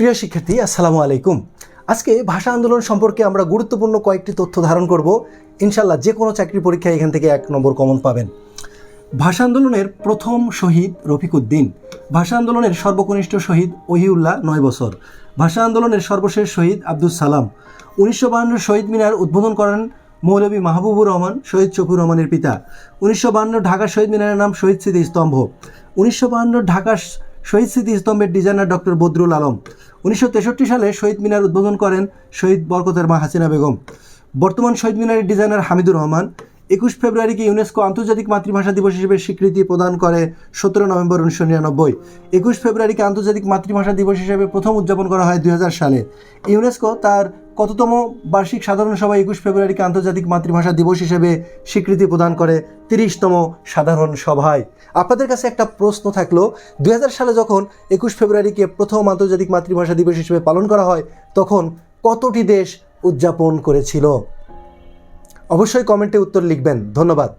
প্রিয় শিক্ষার্থী, আসসালামু আলাইকুম। আজকে ভাষা আন্দোলন সম্পর্কে আমরা গুরুত্বপূর্ণ কয়েকটি তথ্য ধারণ করব। ইনশাল্লাহ যে কোনো চাকরি পরীক্ষায় এখান থেকে এক নম্বর কমন পাবেন। ভাষা আন্দোলনের প্রথম শহীদ রফিকুদ্দিন, ভাষা আন্দোলনের সর্বকনিষ্ঠ শহীদ ওহিউল্লাহ নয় বছর, ভাষা আন্দোলনের সর্বশেষ শহীদ আব্দুল সালাম, উনিশশো বাহান্ন শহীদ মিনার উদ্বোধন করেন মৌলভী মাহবুবুর রহমান, শহীদ শফিউর রহমানের পিতা, উনিশশো বাহান্ন ঢাকা শহীদ মিনারের নাম শহীদ স্মৃতি স্তম্ভ উনিশশো বাহান্ন ঢাকা শহীদ স্মৃতি স্তম্ভের ডিজাইনার ডক্টর বদরুল আলম উনিশশো তেষট্টি সালে শহীদ মিনার উদ্বোধন করেন শহীদ বরকতের মা হাসিনা বেগম। বর্তমান শহীদ মিনারের ডিজাইনার হামিদুর রহমান একুশ ফেব্রুয়ারিকে ইউনেস্কো আন্তর্জাতিক মাতৃভাষা দিবস হিসেবে স্বীকৃতি প্রদান করে সতেরো নভেম্বর উনিশশো নিরানব্বই। একুশ ফেব্রুয়ারিকে আন্তর্জাতিক মাতৃভাষা দিবস হিসেবে প্রথম উদযাপন করা হয় দু হাজার সালে। ইউনেস্কো তার কততম বার্ষিক সাধারণ সভা একুশ ফেব্রুয়ারিকে আন্তর্জাতিক মাতৃভাষা দিবস হিসেবে স্বীকৃতি প্রদান করে তিরিশতম সাধারণ সভায়। আপনাদের কাছে একটা প্রশ্ন থাকল দু হাজার সালে যখন একুশ ফেব্রুয়ারিকে প্রথম আন্তর্জাতিক মাতৃভাষা দিবস হিসেবে পালন করা হয়, তখন কতটি দেশ উদযাপন করেছিল? অবশ্যই কমেন্টে উত্তর লিখবেন। ধন্যবাদ।